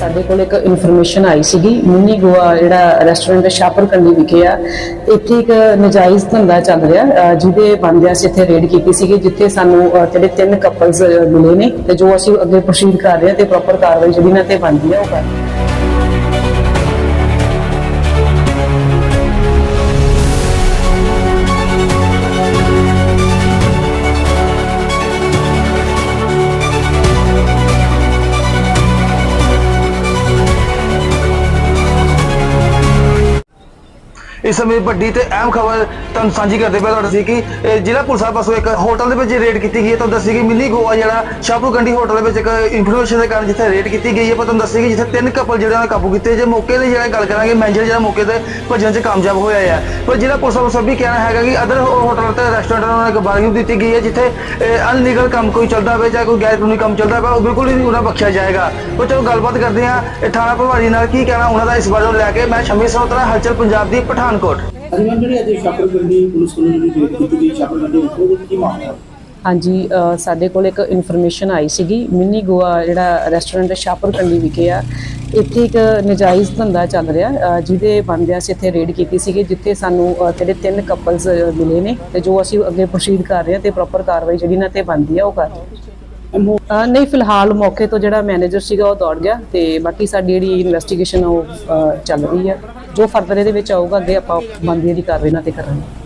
ਸਾਡੇ ਕੋਲ ਇੱਕ ਇਨਫੋਰਮੇਸ਼ਨ ਆਈ ਸੀਗੀ ਮਿੰਨੀ ਗੋਆ ਜਿਹੜਾ ਰੈਸਟੋਰੈਂਟ ਸ਼ਾਪਰ ਕੰਡੀ ਵਿਖੇ ਆ। ਇੱਥੇ ਇੱਕ ਨਜਾਇਜ਼ ਧੰਦਾ ਚੱਲ ਰਿਹਾ ਜਿਹਦੇ ਬੰਦਿਆਂ ਅਸੀਂ ਇੱਥੇ ਰੇਡ ਕੀਤੀ ਸੀਗੀ, ਜਿੱਥੇ ਸਾਨੂੰ ਜਿਹੜੇ ਤਿੰਨ ਕਪਲਸ ਮਿਲੇ ਨੇ ਤੇ ਜੋ ਅਸੀਂ ਅੱਗੇ ਪ੍ਰੋਸੀਡ ਕਰ ਰਹੇ ਹਾਂ ਤੇ ਪ੍ਰੋਪਰ ਕਾਰਵਾਈ ਜਿਹੜੀ ਇਹਨਾਂ ਤੇ ਬਣਦੀ ਹੈ ਉਹ ਕਰ ਇਸ ਸਮੇਂ ਵੱਡੀ ਤੇ ਅਹਿਮ ਖਬਰ ਤੁਹਾਨੂੰ ਸਾਂਝੀ ਕਰਦੇ ਪਏ ਤੁਹਾਡੇ ਸੀ ਕਿ ਇਹ ਜ਼ਿਲ੍ਹਾ ਪੁਲਿਸ ਸਾਹਿਬ ਪਾਸੋਂ ਇੱਕ ਹੋਟਲ ਦੇ ਵਿੱਚ ਰੇਡ ਕੀਤੀ ਗਈ ਹੈ। ਤੁਹਾਨੂੰ ਦੱਸੀ ਕਿ ਮਿੰਨੀ ਗੋਆ ਜਿਹੜਾ ਸ਼ਾਹਪੁਰ ਕੰਡੀ ਹੋਟਲ ਦੇ ਵਿੱਚ ਇੱਕ ਇਨਫੋਰਮੇਸ਼ਨ ਦੇ ਕਾਰਨ ਜਿੱਥੇ ਰੇਡ ਕੀਤੀ ਗਈ ਹੈ। ਪਰ ਤੁਹਾਨੂੰ ਦੱਸੀ ਕਿ ਜਿੱਥੇ ਤਿੰਨ ਕਪਲ ਜਿਹੜੇ ਉਹਨਾਂ ਕਾਬੂ ਕੀਤੇ। ਜੇ ਮੌਕੇ ਤੇ ਜਿਹੜਾ ਗੱਲ ਕਰਾਂਗੇ ਮੈਨੇਜਰ ਜਿਹੜਾ ਮੌਕੇ ਤੇ ਭੱਜਣ 'ਚ ਕਾਮਯਾਬ ਹੋਇਆ ਹੈ। ਪਰ ਜ਼ਿਲ੍ਹਾ ਪੁਲਿਸ ਵੱਲੋਂ ਸਭ ਵੀ ਕਹਿਣਾ ਹੈਗਾ ਕਿ ਅਦਰ ਹੋਟਲ ਤੇ ਰੈਸਟੋਰੈਂਟ ਨੂੰ ਇੱਕ ਵਾਰਨਿੰਗ ਦਿੱਤੀ ਗਈ ਹੈ, ਜਿੱਥੇ ਅਨਲੀਗਲ ਕੰਮ ਕੋਈ ਚੱਲਦਾ ਹੋਵੇ ਜਾਂ ਕੋਈ ਗੈਰ ਕਾਨੂੰਨੀ ਕੰਮ ਚੱਲਦਾ ਹੋਵੇ ਉਹ ਬਿਲਕੁਲ ਵੀ ਉਹਨਾਂ ਬਖਸ਼ਿਆ ਜਾਏਗਾ। ਉਹ ਚਲੋ ਗੱਲਬਾਤ ਕਰਦੇ ਹਾਂ ਥਾਣਾ ਪ੍ਰਭਾਰੀ ਨਾਲ ਕੀ ਕਹਿਣਾ, ਉਹਨਾਂ ਦਾ ਇਸ ਬਾਰੇ ਲੈ ਕੇ ਮੈਂ ਸ਼ਮੀ ਸੋਤਰਾ ਹਲਚਲ ਪੰਜਾਬ ਦੀ ਪਠਾਨਕੋਟ ਅਸੀਂ ਮੈਮ ਜਿਹੜੀ ਅੱਜ ਸ਼ਾਪਰ ਗੱਡੀ ਪੁਲਿਸ ਵੱਲੋਂ ਜਿਹੜੀ ਰੇਡ ਕੀਤੀ ਗਈ ਸ਼ਾਪਰ ਗੱਡੀ ਉੱਤੇ ਉਹਦੇ ਵਿੱਚ ਕੀ ਮਾਮਲਾ? ਹਾਂਜੀ ਸਾਡੇ ਕੋਲ ਇੱਕ ਇਨਫੋਰਮੇਸ਼ਨ ਆਈ ਸੀਗੀ। ਮਿੰਨੀ ਗੋਆ ਜਿਹੜਾ ਰੈਸਟੋਰੈਂਟ ਸ਼ਾਪਰ ਕੰਡੀ ਵਿਖੇ ਆ। ਇੱਥੇ ਇੱਕ ਨਜਾਇਜ਼ ਧੰਦਾ ਚੱਲ ਰਿਹਾ। ਜਿਹਦੇ ਬੰਦਿਆਂ ਅਸੀਂ ਇੱਥੇ ਰੇਡ ਕੀਤੀ ਸੀਗੀ ਜਿੱਥੇ ਸਾਨੂੰ ਜਿਹੜੇ ਤਿੰਨ ਕਪਲਸ ਮਿਲੇ ਨੇ ਤੇ ਜੋ ਅਸੀਂ ਅੱਗੇ ਪ੍ਰੋਸੀਡ ਕਰ ਰਹੇ ਹਾਂ ਤੇ ਪ੍ਰੋਪਰ ਕਾਰਵਾਈ ਜਿਹੜੀ ਇਹਨਾਂ ਤੇ ਬਣਦੀ ਹੈ ਉਹ ਕਰ ਰਹੇ ਨਹੀਂ, ਫਿਲਹਾਲ ਮੌਕੇ ਤੋਂ ਜਿਹੜਾ ਮੈਨੇਜਰ ਸੀਗਾ ਉਹ ਦੌੜ ਗਿਆ ਤੇ ਬਾਕੀ ਸਾਡੀ ਜਿਹੜੀ ਇਨਵੈਸਟੀਗੇਸ਼ਨ ਉਹ ਚੱਲ ਰਹੀ ਹੈ। ਜੋ ਫਰਦਰ ਇਹਦੇ ਵਿੱਚ ਆਊਗਾ, ਅੱਗੇ ਆਪਾਂ ਬੰਦੀ ਦੀ ਕਾਰਵਾਈ ਇਹਨਾਂ ਤੇ ਕਰਾਂਗੇ।